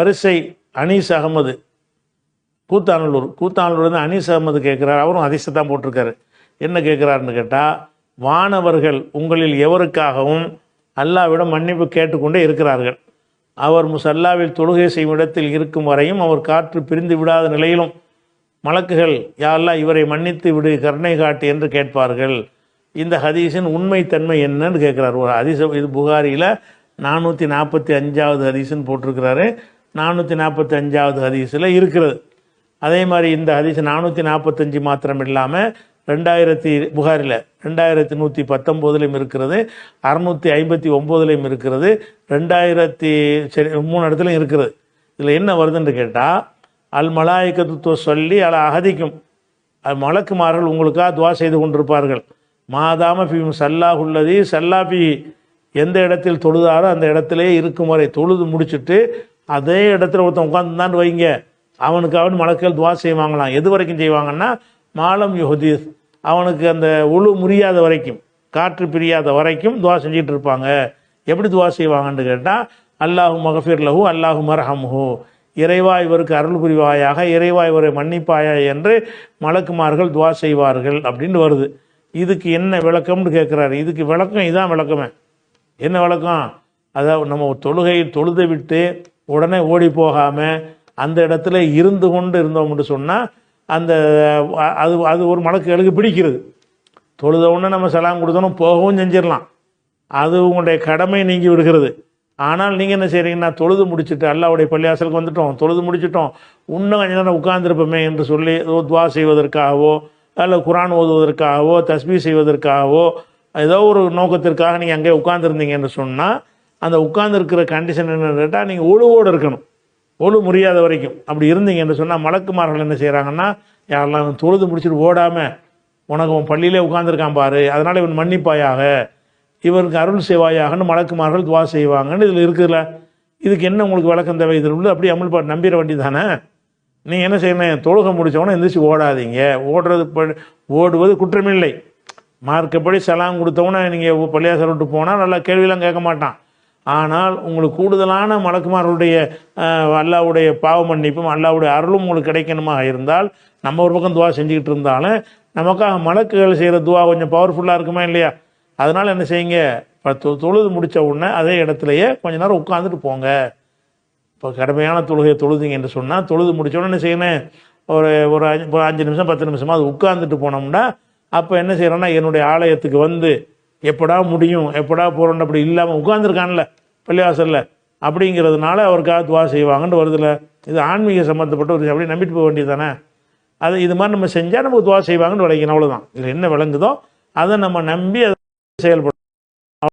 வரிசை அனீஸ் அகமது. கூத்தானல்லூர் கூத்தானல்லூர்லேருந்து அனீஸ் அகமது கேட்குறாரு. அவரும் அதிசை தான் போட்டிருக்காரு. என்ன கேட்குறாருன்னு கேட்டால் வானவர்கள் உங்களில் எவருக்காகவும் அல்லாவிடம் மன்னிப்பு கேட்டுக்கொண்டே இருக்கிறார்கள். அவர் முசல்லாவில் தொழுகை செய்யும் இடத்தில் இருக்கும் வரையும் அவர் காற்று பிரிந்து விடாத நிலையிலும் மலக்குகள் யாரெல்லாம் இவரை மன்னித்து விடு கருணை காட்டு என்று கேட்பார்கள். இந்த ஹதீஸின் உண்மைத்தன்மை என்னன்னு கேட்குறாரு. ஒரு ஹதீஸ் இது புகாரியில் நானூற்றி நாற்பத்தி அஞ்சாவது ஹதீஸ்னு போட்டிருக்கிறாரு. நானூற்றி நாற்பத்தி அஞ்சாவது ஹதீஸில் இருக்கிறது. அதே மாதிரி இந்த ஹதீஸ் நானூற்றி நாற்பத்தஞ்சு மாத்திரம் இல்லாமல் ரெண்டாயிரத்தி புகாரில் ரெண்டாயிரத்தி நூற்றி பத்தொம்போதுலையும் இருக்கிறது அறநூற்றி ஐம்பத்தி ஒம்போதுலையும் இருக்கிறது ரெண்டாயிரத்தி சரி மூணு இடத்துலையும் இருக்கிறது இதில் என்ன வருதுன்னு கேட்டால் அல் மலாய்க்கத்துவ சொல்லி அல அகதிக்கும். அது மலக்குமார்கள் உங்களுக்காக துவா செய்து கொண்டிருப்பார்கள். மாதாம ஃபி சல்லாஹுல்லதி சல்லாபி எந்த இடத்தில் தொழுதாரோ அந்த இடத்திலே இருக்கும் வரை தொழுது முடிச்சுட்டு அதே இடத்துல ஒருத்தன் உட்காந்துதான் வைங்க. அவனுக்கு அவன் மலக்கள் துவா செய்வாங்களாம். எது வரைக்கும் செய்வாங்கன்னா மாலம் யுஹதீஸ். அவனுக்கு அந்த உழு முறியாத வரைக்கும் காற்று பிரியாத வரைக்கும் துவா செஞ்சுட்டு இருப்பாங்க. எப்படி துவா செய்வாங்கன்னு கேட்டால் அல்லாஹு மகஃபீர் லஹூ அல்லாஹு மர்ஹம்ஹு. இறைவா இவருக்கு அருள் புரிவாயாக இறைவா இவரை மன்னிப்பாயா என்று மலக்குமார்கள் துவா செய்வார்கள் அப்படின்னு வருது. இதுக்கு என்ன விளக்கம்னு கேட்குறாரு இதுக்கு விளக்கம் இதான் விளக்கமே. என்ன விளக்கம்? அதாவது நம்ம தொழுகையை தொழுதை விட்டு உடனே ஓடி போகாமல் அந்த இடத்துல இருந்து கொண்டு இருந்தோம்னு சொன்னால் அந்த அது அது ஒரு மலக்குகளுக்கு பிடிக்கிறது. தொழுத உடனே நம்ம செலாம் கொடுத்தோம் போகவும் செஞ்சிடலாம். அது உங்களுடைய கடமை நீங்கி விடுகிறது. ஆனால் நீங்கள் என்ன செய்கிறீங்கன்னா தொழுது முடிச்சுட்டு அல்லாவுடைய பள்ளியாசலுக்கு வந்துட்டோம். தொழுது முடிச்சிட்டோம். இன்னும் கொஞ்ச நேரம் உட்கார்ந்துருப்போமே என்று சொல்லி ஏதோ துவா செய்வதற்காகவோ அல்ல குரான் ஓதுவதற்காகவோ தஸ்பீ செய்வதற்காகவோ ஏதோ ஒரு நோக்கத்திற்காக நீங்கள் அங்கே உட்கார்ந்துருந்தீங்கன்னு சொன்னால் அந்த உட்கார்ந்துருக்கிற கண்டிஷன் என்னன்னு கேட்டால் நீங்கள் ஒழுவோடு இருக்கணும். ஒழு முடியாத வரைக்கும். அப்படி இருந்தீங்கன்னு சொன்னால் மலக்குமார்கள் என்ன செய்கிறாங்கன்னா யாரெல்லாம் இவன் தொழுது முடிச்சுட்டு ஓடாமல் உனக்கு உன் பள்ளியிலே உட்காந்துருக்கான் பாரு அதனால் இவன் மன்னிப்பாயாக. இவருக்கு அருள் செய்வாயாகன்னு மலக்குமார்கள் துவா செய்வாங்கன்னு இதில் இருக்குதுல்ல இதுக்கு என்ன உங்களுக்கு விளக்கம் தேவை? இதில் உள்ள அப்படியே அமல்பாடு நம்பிட வேண்டி தானே? நீங்கள் என்ன செய்யணும்? தொழுக முடித்தவொடனே எந்திரிச்சு ஓடாதீங்க. ஓடுறது ஓடுவது குற்றமில்லை. மார்க்கப்படி சலாம் கொடுத்தவனே நீங்கள் பள்ளியாசல் விட்டு போனால் நல்லா கேள்வியெல்லாம் கேட்க மாட்டான். ஆனால் உங்களுக்கு கூடுதலான மலக்குமார்களுடைய அல்லாவுடைய பாவ மன்னிப்பும் அல்லாவுடைய அருளும் உங்களுக்கு கிடைக்கணுமா இருந்தால் நம்ம ஒரு பக்கம் துவா செஞ்சுக்கிட்டு இருந்தாலும் நமக்காக மலக்குகள் செய்கிற துவா கொஞ்சம் பவர்ஃபுல்லாக இருக்குமா இல்லையா? அதனால் என்ன செய்யுங்க? இப்போ தொழுது முடித்த உடனே அதே இடத்துலையே கொஞ்ச நேரம் உட்காந்துட்டு போங்க. இப்போ கடமையான தொழுகையை தொழுதுங்க என்று சொன்னால் தொழுது முடித்த உடனே என்ன செய்யணும்? ஒரு ஒரு அஞ்சு ஒரு அஞ்சு நிமிஷம் பத்து நிமிஷமாக அது உட்காந்துட்டு போனோம்னா அப்போ என்ன செய்கிறோன்னா என்னுடைய ஆலயத்துக்கு வந்து எப்படா முடியும்? எப்படா போகிறோம் அப்படி இல்லாமல் உட்காந்துருக்கான்ல பள்ளிவாசலில். அப்படிங்கிறதுனால அவருக்காக துவா செய்வாங்கன்னு வருதுல. இது ஆன்மீக சம்மந்தப்பட்ட ஒரு அப்படி நம்பிட்டு போக வேண்டியது தானே அது இது மாதிரி நம்ம செஞ்சால் நமக்கு துவா செய்வாங்கன்னு விளைக்கணும் அவ்வளோதான் இதில் என்ன விளங்குதோ அதை நம்ம நம்பி அதை செயல்படும்